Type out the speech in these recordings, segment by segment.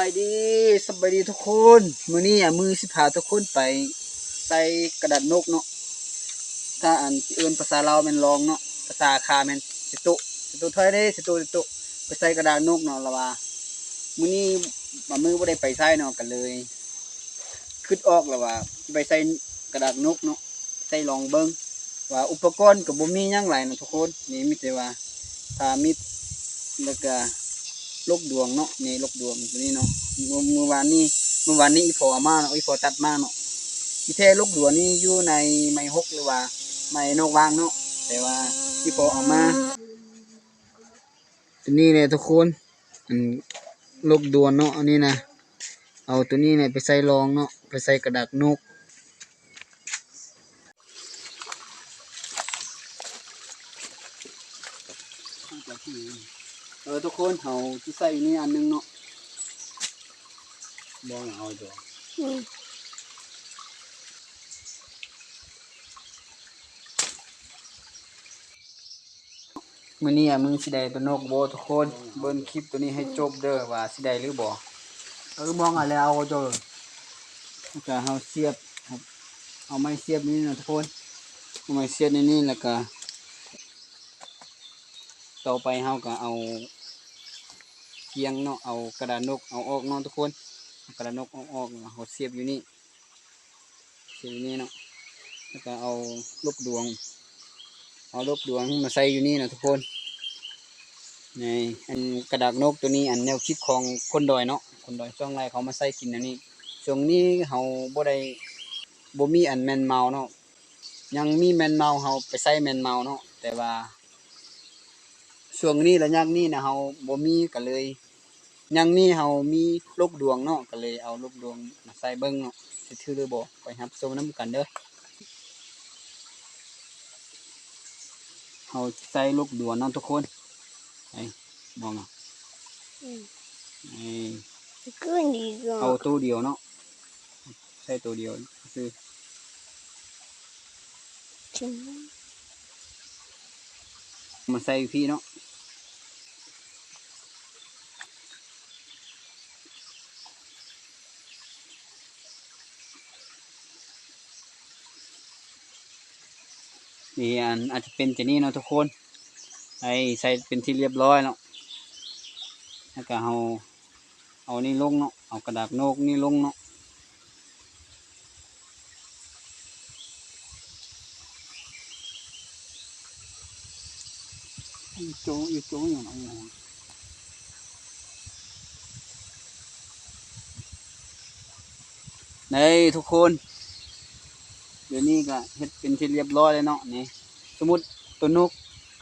บายดีสบายดีทุกคนมื้อนี้อะมือสิพาทุกคนไปใส่กระดาษนกเนาะถ้าอันเอิ้นภาษาลาวแม่นรองเนาะภาษาคาแม่นสิตุสิตุถอยเด้สิตุสิตุไปใส่กระดาษนกเนาะละว่ามื้อนี้มามือบ่ได้ไปใส่เนาะกันเลยคิดออกล้วว่าไปใส่กระดาษนกเนาะใส่ลองเบิ่งว่าอุปกรณ์ก็บ่มียังหลายเนาะทุกคนนี่มีแต่ว่าถ้ามีแล้วก็ ลูกดวงเนาะนี่ลูกดวงตัวนี้เนาะเมื่อวานนี้เมื่อวานนี้อีพอเอมาเนาะอีพอตัดมาเนาะที่แท้ลูกดวงนี่อยู่ในไม้ฮกหรือว่าไม้นกวางเนาะแต่ว่าอีพอเอามาตัวนี้เนี่ยทุกคนอันลูกดวงเนาะอันนี้นะเอาตัวนี้เนี่ยไปใส่รองเนาะไปใส่กระดาษนกเออทุก คนเขาที่ใส่นี่อันหนึงเนาะบองเอาตัวอืมมื้อนี้อะมึงสิได้ตัวนกบ่ทุกคนเบิ่งคลิปตัวนี้ให้จบเด้อว่าสิได้หรือบ่เออมองอะไรเอาก็จบแล้วก็เฮาเสียบครับเอาไม้เสียบนี่นะทุกคนเอาไม้เสียบในนี่แล้วก็ต่อไปเฮาก็เอา เกียงเนาะเอากระดาษนกเอาออกเนาะทุกคนกระดาษนกเอาออกแล้วเสียบอยู่นี่เสียบอยู่นี่เนาะแล้วก็เอาลูกดวง เอาลูกดวงมาใส่อยู่นี่นะทุกคนในอันกระดาษนกตัวนี้อันแนวคิดของคนดอยเนาะคนดอยช่วงไรเขามาใส่กินอันนี้ช่วงนี้เขาบ่ได้บ่มีอันแมนเมาเนาะยังมีแมนเมาเขาไปใส่แมนเมาเนาะแต่ว่าช่วงนี้ระยะนี้นะเขาบ่มีก็เลย ยังมีเขามีลูกดวงเนาะก็เลยเอาลูกดวงมาใส่เบิ่งเนาะสิถือหรือบ่ไปรับชมนํกันเด้อเขาใส่ลูกดวนเนาะทุกคนไอ้มองอะอืมไอ้ก็ดีก็เอาตัวเดียวเนาะใส่ตัวเดียวคือถึงมาใส่พี่เนาะ นี่อันอาจจะเป็นจะนี่เนาะทุกคนไอ้ใส่เป็นที่เรียบร้อยเนาะแล้วก็เอาเอานี่ลงเนาะเอากระดาษนกนี่ลงเนาะอีโจอีโจอย่างไรอย่างในทุกคน เดี๋ยวนี้ก็เฮ็ดเป็นที่เรียบร้อยเลยเนาะนี่สมมติตัวนก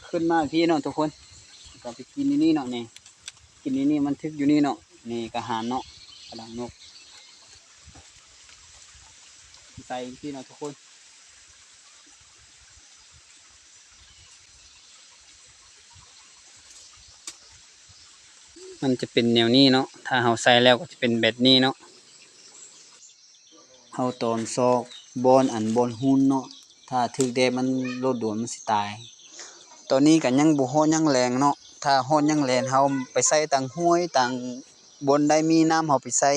ขึ้นมาพี่เนาะทุกคนก็ไปกินนี่นี่เนาะนี่กินนี่นี่มันทึกอยู่นี่เนาะนี่กระหารเนาะกระดังนกใส่พี่เนาะทุกคนมันจะเป็นแนวนี้เนาะ ถ้าเราใส่แล้วก็จะเป็นแบบนี้เนาะเราตอนซอก บอลอันบอลหุ่นเนาะถ้าถึกแดดมันโลดด่วนมันสิตาย ตอนนี้กันยังบ่ฮ้อนยังแรงเนาะถ้าฮ้อนยังแรงเฮาไปใส่ตังห้วยตังบนได้มีน้ำเฮาไปใส่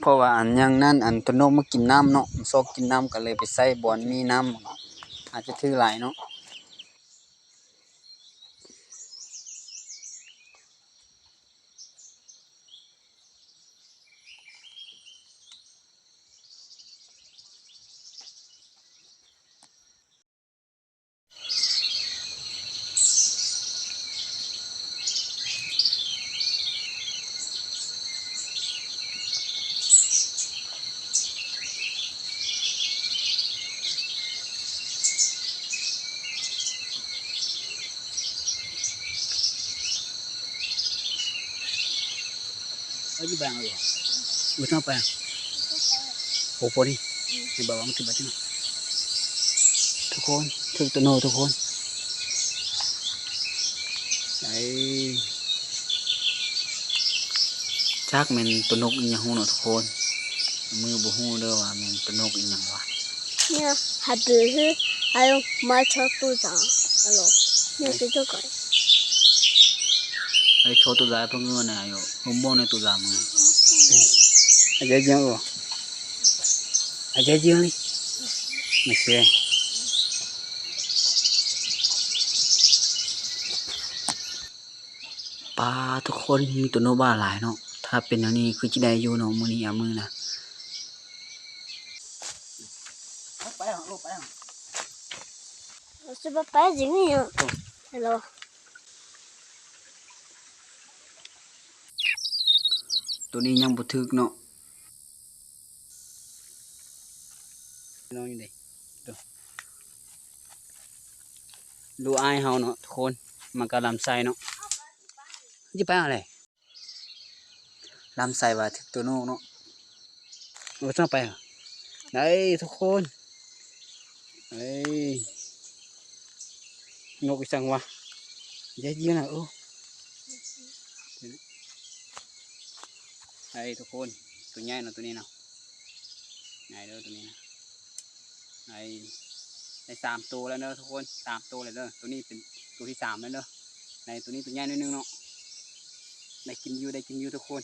เพราะว่าอันยังนั่นอันตัวนกมากินน้ำเนาะมันซอกกินน้ำก็เลยไปใส่บอนมีน้ำอาจจะถือหลายเนาะ haji bang ya betul apa đi, ni ni bawa mesti baca ni tu kon tu tu no tu kon đấy. Chắc mình tu nục nhà hôn nó tu kon mưa bù hôn đâu mà mình tu nục nhà hoa nha hạt tử hư hay mà cho tu giả alo nha sẽ cho coi giá phong ngựa này yo hôm bông này tôi giảm mà ở dưới dương rồi ở dưới dương đi mà xe ปลาทุกคนมีตัวโนบ้าหลายเนาะถ้าเป็นอย่างนี้คือจะได้อยู่เนาะมื้อนี้เอามือนะ phải không lúc phải không Sư bà phải gì nhỉ? Hello. ตัวนี้ยังบ่ถึกเนาะน้องอยู่ไหนดูไอ้เฮาเนาะทุกคนมันก็ลำใส่เนาะจะไปอะไรลำใส่ว่าถึกตัวน้องเนาะโอ้ต้องไปเหรอไหนทุกคนไอ้งกอีสังวะเยอะๆนะโอ้ ได้ทุกคนตัวใหญ่นะตัวนี้นะใหญ่เด้อตัวนี้นะไอ้ไอ้สามตัวแล้วเนอะทุกคนสามตัวเลยเนอะตัวนี้เป็นตัวที่สามแล้วเนอะในตัวนี้ตัวใหญ่นิดนึงเนาะได้กินยูได้กินยูทุกคน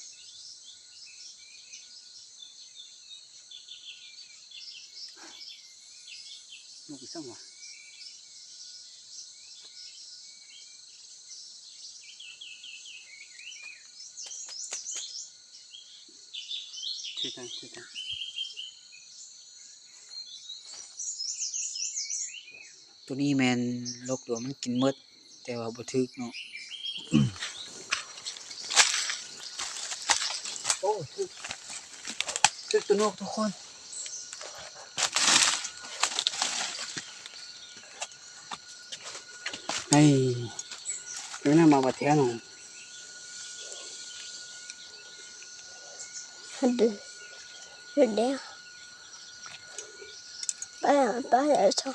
ลูกอีสักงวะ ยกันช่วยกันตัวนี้แมนลกตัวมันกินหมด แต่ว่าบ่ถึกเนาะโอ้ทึกทึกตัวนกทุกคนไอ้เดี๋ยวน่ามาบัดเทียนหน่อย Hadi. rồi đeo bá là bá là sao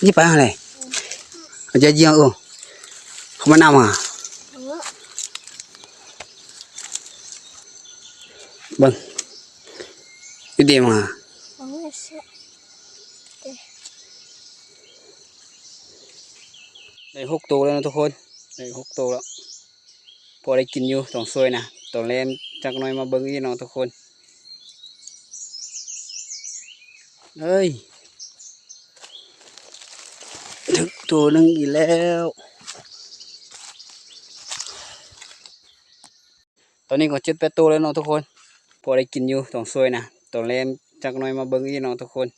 như bá này? Ở chơi riêng ừ không có năm à? Vâng. Cái điểm à đây hút tù lên thôi. ได้หกตัวแล้วพอได้กินอยู่สองซวยนะตอนเล่นจากน้อยมาเบิ้งอีน้องทุกคนเฮ้ยถึกตัวหนึงอีกแล้ว ตอนนี้ก็เจ็ดแปดตัวแล้วเนาะทุกคน พอได้กินอยู่สองซวยนะตอนเล่นจากน้อยมาเบิ้งอีน้องทุกคน